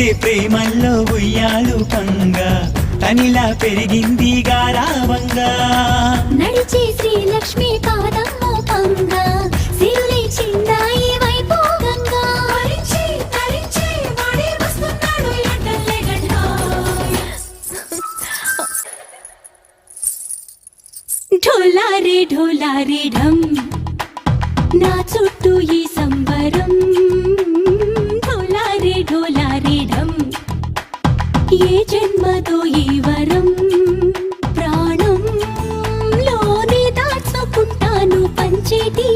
ప్రేమల్లో ఉయ్యాలు పంగ తనిలా పెరిగింది గారావంగా. నడిచే శ్రీలక్ష్మి పాదము పంగ సిరులై చిందాయి వైభోగంగా తరించి తరించి వాడే వస్తున్నాడు ఎడ్డల్లే గడ్డ ఢోలారే ఢోలారే ఢం నా చుట్టూ ఈ సంబరం జన్మతో ఈ వరం ప్రాణం లోని దాచుకుంటాను పంచేటి